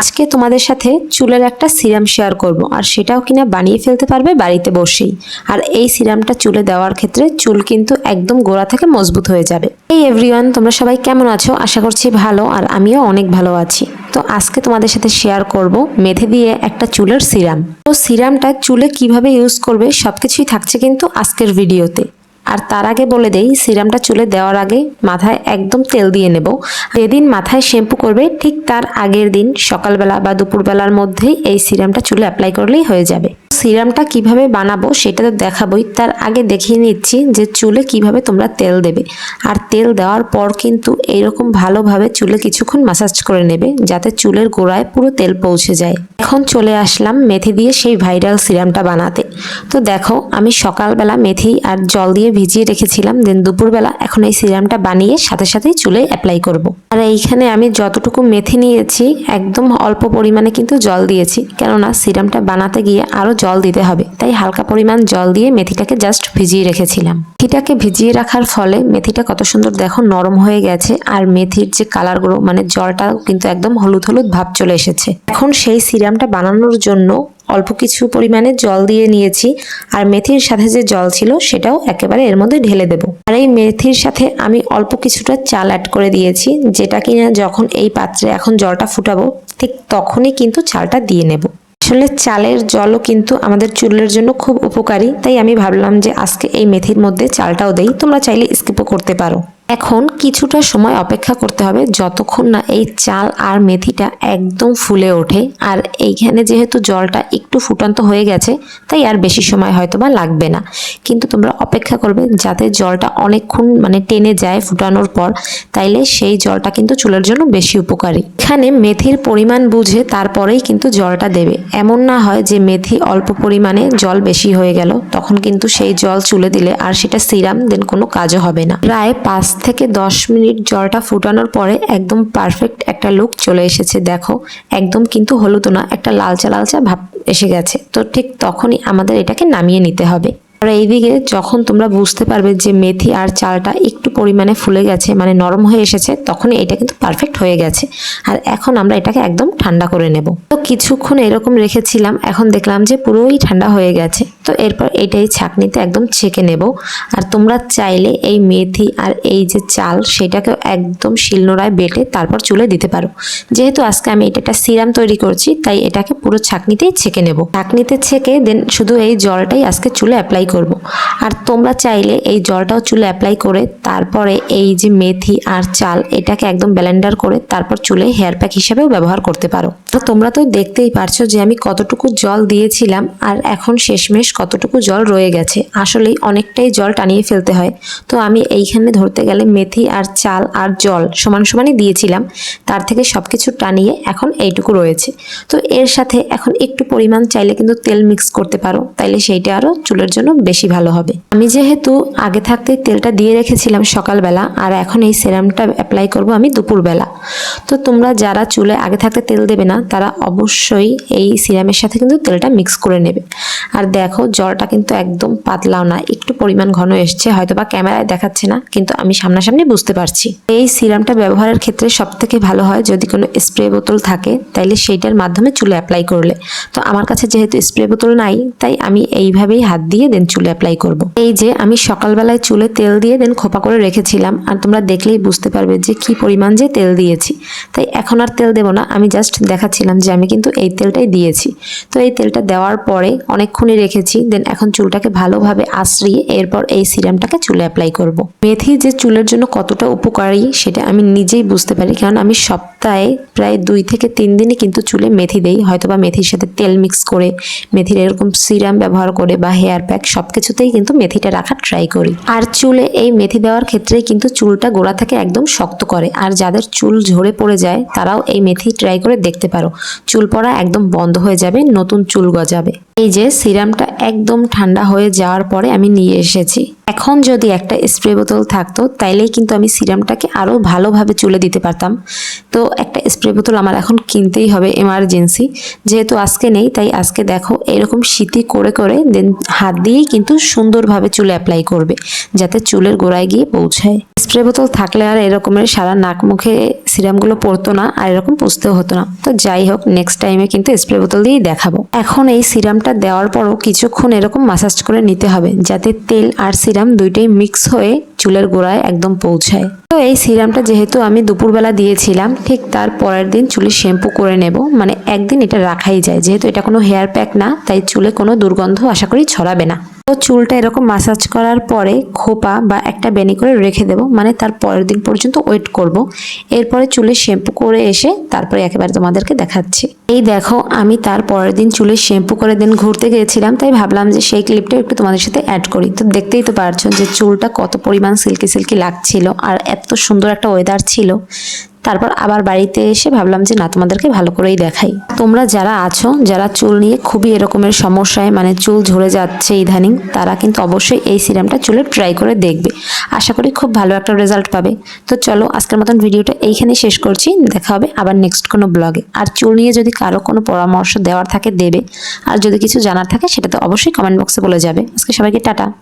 আজকে তোমাদের সাথে চুলের একটা সিরাম শেয়ার করব, আর সেটাও কিনা বানিয়ে ফেলতে পারবে বাড়িতে বসেই। আর এই সিরামটা চুলে দেওয়ার ক্ষেত্রে চুল কিন্তু একদম গোড়া থেকে মজবুত হয়ে যাবে। এই এভরিওয়ান তোমরা সবাই কেমন আছো? আশা করছি ভালো, আর আমিও অনেক ভালো আছি। তো আজকে তোমাদের সাথে শেয়ার করব মেথি দিয়ে একটা চুলের সিরাম। তো সিরামটা চুলে কীভাবে ইউজ করবে সবকিছুই থাকছে কিন্তু আজকের ভিডিওতে আর তার আগে বলে দেই, সিরামটা চুলে দেওয়ার আগে মাথায় একদম তেল দিয়ে নেব। যেদিন মাথায় শ্যাম্পু করবে, ঠিক তার আগের দিন সকালবেলা বা দুপুরবেলার মধ্যেই এই সিরামটা চুলে অ্যাপ্লাই করলেই হয়ে যাবে। সিরামটা কীভাবে বানাবো সেটা তো দেখাবোই। তার আগে দেখিয়ে নিচ্ছি যে চুলে কীভাবে তোমরা তেল দেবে। আর তেল দেওয়ার পর কিন্তু এইরকম ভালোভাবে চুলে কিছুক্ষণ মাসাজ করে নেবে যাতে চুলের গোড়ায় পুরো তেল পৌঁছে যায়। এখন চলে আসলাম মেথি দিয়ে সেই ভাইরাল সিরামটা বানাতে। তো দেখো, আমি সকালবেলা মেথি আর জল দিয়ে ভিজিয়ে রেখেছিলাম দেন দুপুরবেলা এখন এই সিরামটা বানিয়ে সাথে সাথেই চুলে অ্যাপ্লাই করব। আর এইখানে আমি যতটুকু মেথি নিয়েছি, একদম অল্প পরিমাণে কিন্তু জল দিয়েছি। কেননা সিরামটা বানাতে গিয়ে আরও জল দিতে হবে। তাই হালকা পরিমাণ জল দিয়ে মেথিটাকে জাস্ট ভিজিয়ে রেখেছিলাম। মেথিটাকে ভিজিয়ে রাখার ফলে মেথিটা কত সুন্দর দেখো নরম হয়ে গেছে আর মেথির যে কালারগুলো মানে জলটাও কিন্তু একদম হলুদ হলুদ ভাব চলে এসেছে। এখন সেই সিরামটা বানানোর জন্য অল্প কিছু পরিমাণে জল দিয়ে নিয়েছি আর মেথির সাথে যে জল ছিল সেটাও একেবারে এর মধ্যে ঢেলে দেব। আর এই মেথির সাথে আমি অল্প কিছুটা চাল অ্যাড করে দিয়েছি, যেটা কিনা যখন এই পাত্রে এখন জলটা ফুটাবো, ঠিক তখনই কিন্তু চালটা দিয়ে নেব। আসলে চালের জলও কিন্তু আমাদের চুলের জন্য খুব উপকারী। তাই আমি ভাবলাম যে আজকে এই মেথির মধ্যে চালটাও দেই। তোমরা চাইলে স্কিপও করতে পারো। এখন কিছুটা সময় অপেক্ষা করতে হবে যতক্ষণ না এই চাল আর মেথিটা একদম ফুলে ওঠে। আর এইখানে যেহেতু জলটা একটু ফুটন্ত হয়ে গেছে, তাই আর বেশি সময় হয়তো বা লাগবে না। কিন্তু তোমরা অপেক্ষা করবে যাতে জলটা অনেকক্ষণ মানে টেনে যায় ফুটানোর পর, তাইলে সেই জলটা কিন্তু চুলের জন্য বেশি উপকারী। এখানে মেথির পরিমাণ বুঝে তারপরেই কিন্তু জলটা দেবে। এমন না হয় যে মেথি অল্প পরিমাণে জল বেশি হয়ে গেল, তখন কিন্তু সেই জল চুলে দিলে আর সেটা সিরাম দেন কোনো কাজও হবে না। প্রায় পাঁচ থেকে দশ মিনিট জলটা ফুটানোর পরে একদম পারফেক্ট একটা লুক চলে এসেছে, দেখো। একদম কিন্তু হলুদ না, একটা লালচা লালচা ভাব এসে গেছে। তো ঠিক তখনই আমাদের এটাকে নামিয়ে নিতে হবে। আর এইদিকে যখন তোমরা বুঝতে পারবে যে মেথি আর চালটা একটু পরিমাণে ফুলে গেছে মানে নরম হয়ে এসেছে তখন এটা কিন্তু পারফেক্ট হয়ে গেছে। আর এখন আমরা এটাকে একদম ঠান্ডা করে নেব। তো কিছুক্ষণ এরকম রেখেছিলাম, এখন দেখলাম যে পুরোই ঠান্ডা হয়ে গেছে। তো এরপর এটাই ছাঁকনিতে একদম ছেঁকে নেব। আর তোমরা চাইলে এই মেথি আর এই যে চাল সেটাকে একদম শিলনোড়ায় বেটে তারপর চুলে দিতে পারো। যেহেতু আজকে আমি এটা একটা সিরাম তৈরি করছি, তাই এটাকে পুরো ছাঁকনিতেই ছেঁকে নেব। ছাঁকনিতে ছেঁকে দেন শুধু এই জলটাই আজকে চুলে অ্যাপ্লাই করব। আর তোমরা চাইলে এই জলটাও চুলে অ্যাপ্লাই করে তারপরে এই যে মেথি আর চাল এটাকে একদম ব্লেন্ডার করে তারপর চুলে হেয়ার প্যাক হিসেবেও ব্যবহার করতে পারো। তো তোমরা তো দেখতেই পারছ যে আমি কতটুকু জল দিয়েছিলাম, আর এখন শেষমেশ কতটুকু জল রয়ে গেছে, আসলেই অনেকটাই জল টানিয়ে ফেলতে হয়। তো আমি এইখানে ধরতে গেলে মেথি আর চাল আর জল সমান সমানই দিয়েছিলাম, তার থেকে সব কিছু টানিয়ে এখন এইটুকু রয়েছে। তো এর সাথে এখন একটু পরিমাণ চাইলে কিন্তু তেল মিক্স করতে পারো, তাইলে সেইটা আরও চুলের জন্য বেশি ভালো হবে। আমি যেহেতু আগে থাকতে তেলটা দিয়ে রেখেছিলাম সকালবেলা, আর এখন এই সেরামটা অ্যাপ্লাই করব আমি দুপুরবেলা। তো তোমরা যারা চুলে আগে থাকতে তেল দেবে না, তারা অবশ্যই এই সিরামের সাথে কিন্তু তেলটা মিক্স করে নেবে। আর দেখো জলটা কিন্তু একদম পাতলাও না, একটু পরিমাণ ঘন এসছে হয়তো বা ক্যামেরায় দেখাচ্ছে না, কিন্তু আমি সামনাসামনি বুঝতে পারছি। এই সিরামটা ব্যবহারের ক্ষেত্রে সব থেকে ভালো হয় যদি কোনো স্প্রে বোতল থাকে, তাইলে সেইটার মাধ্যমে চুলে অ্যাপ্লাই করলে। তো আমার কাছে যেহেতু স্প্রে বোতল নাই, তাই আমি এইভাবেই হাত দিয়ে দেন চুলে অ্যাপ্লাই করব। এই যে আমি সকালবেলায় চুলে তেল দিয়ে দেন খোপা করে রেখেছিলাম, আর তোমরা দেখলেই বুঝতে পারবে যে কি পরিমাণ যে তেল দিয়েছি। তাই এখন আর তেল দেবো না, আমি জাস্ট দেখাচ্ছিলাম যে আমি কিন্তু এই তেলটাই দিয়েছি। তো এই তেলটা দেওয়ার পরে অনেকক্ষণই রেখেছি দেন এখন চুলটাকে ভালোভাবে আশ্রিয়ে এরপর এই সিরামটাকে চুলে অ্যাপ্লাই করব। মেথি যে চুলের জন্য কতটা উপকারী সেটা আমি নিজেই বুঝতে পারি, কারণ আমি সপ্তাহে প্রায় দুই থেকে তিন দিনে কিন্তু চুলে মেথি দেই, হয়তোবা মেথির সাথে তেল মিক্স করে, মেথির এরকম সিরাম ব্যবহার করে বা হেয়ার প্যাক সব কিছুতেই কিন্তু মেথিটা রাখার ট্রাই করি। আর চুলে এই মেথি দেওয়ার ক্ষেত্রেই কিন্তু চুলটা গোড়া থেকে একদম শক্ত করে, আর যাদের চুল ঝরে পড়ে যায় তারাও এই মেথি ট্রাই করে দেখতে পারো। চুল পড়া একদম বন্ধ হয়ে যাবে, নতুন চুল গজাবে। এই যে সিরামটা একদম ঠান্ডা হয়ে যাওয়ার পরে আমি নিয়ে এসেছি। এখন যদি একটা স্প্রে বোতল থাকতো, তাইলেই কিন্তু আমি সিরামটাকে আরও ভালোভাবে চুলে দিতে পারতাম। তো একটা স্প্রে বোতল আমার এখন কিনতেই হবে এমার্জেন্সি যেহেতু আজকে নেই, তাই আজকে দেখো এরকম শীতি করে করে দেন হাত দিয়েই কিন্তু সুন্দরভাবে চুলে অ্যাপ্লাই করবে, যাতে চুলের গোড়ায় গিয়ে পৌঁছায়। স্প্রে বোতল থাকলে আর এরকমের সারা নাক মুখে সিরামগুলো পড়তো না আর এরকম পুষতেও হতো না। তো যাই হোক নেক্সট টাইমে কিন্তু স্প্রে বোতল দিয়েই দেখাবো। এখন এই সিরামটা দেওয়ার পরও কিছুক্ষণ এরকম মাসাজ করে নিতে হবে, যাতে তেল আর সিরাম দুইটাই মিক্স হয়ে চুলের গোড়ায় একদম পৌঁছায়। তো এই সিরামটা যেহেতু আমি দুপুরবেলা দিয়েছিলাম, ঠিক তার পরের দিন চুলে শ্যাম্পু করে নেব। মানে একদিন এটা রাখাই যায়, যেহেতু এটা কোনো হেয়ার প্যাক না, তাই চুলে কোনো দুর্গন্ধ আশা করি ছড়াবে না। তো চুলটা এরকম মাসাজ করার পরে খোপা বা একটা বেনি করে রেখে দেবো। মানে তার পরের দিন পর্যন্ত ওয়েট করব। এরপরে চুলে শ্যাম্পু করে এসে তারপরে একেবারে তোমাদেরকে দেখাচ্ছি। এই দেখো, আমি তার পরের দিন চুলে শ্যাম্পু করে দিন ঘুরতে গিয়েছিলাম, তাই ভাবলাম যে সেই ক্লিপটা একটু তোমাদের সাথে অ্যাড করি। তো দেখতেই তো পারছ যে চুলটা কত পরিমাণ সিল্কি সিল্কি লাগছিল আর এত সুন্দর একটা ওয়েদার ছিল। তারপর আবার বাড়িতে এসে ভাবলাম যে না, তোমাদেরকে ভালো করেই দেখাই। তোমরা যারা আছো, যারা চুল নিয়ে খুবই এরকমের সমস্যায় মানে চুল ঝরে যাচ্ছে ইদানিং, তারা কিন্তু অবশ্যই এই সিরামটা চুলে ট্রাই করে দেখবে। আশা করি খুব ভালো একটা রেজাল্ট পাবে। তো চলো, আজকের মতন ভিডিওটা এইখানেই শেষ করছি। দেখা হবে আবার নেক্সট কোনো ব্লগে। আর চুল নিয়ে যদি কারও কোনো পরামর্শ দেওয়ার থাকে, দেবে। আর যদি কিছু জানার থাকে সেটা তো অবশ্যই কমেন্ট বক্সে বলে যাবে। আজকে সবাইকে টাটা।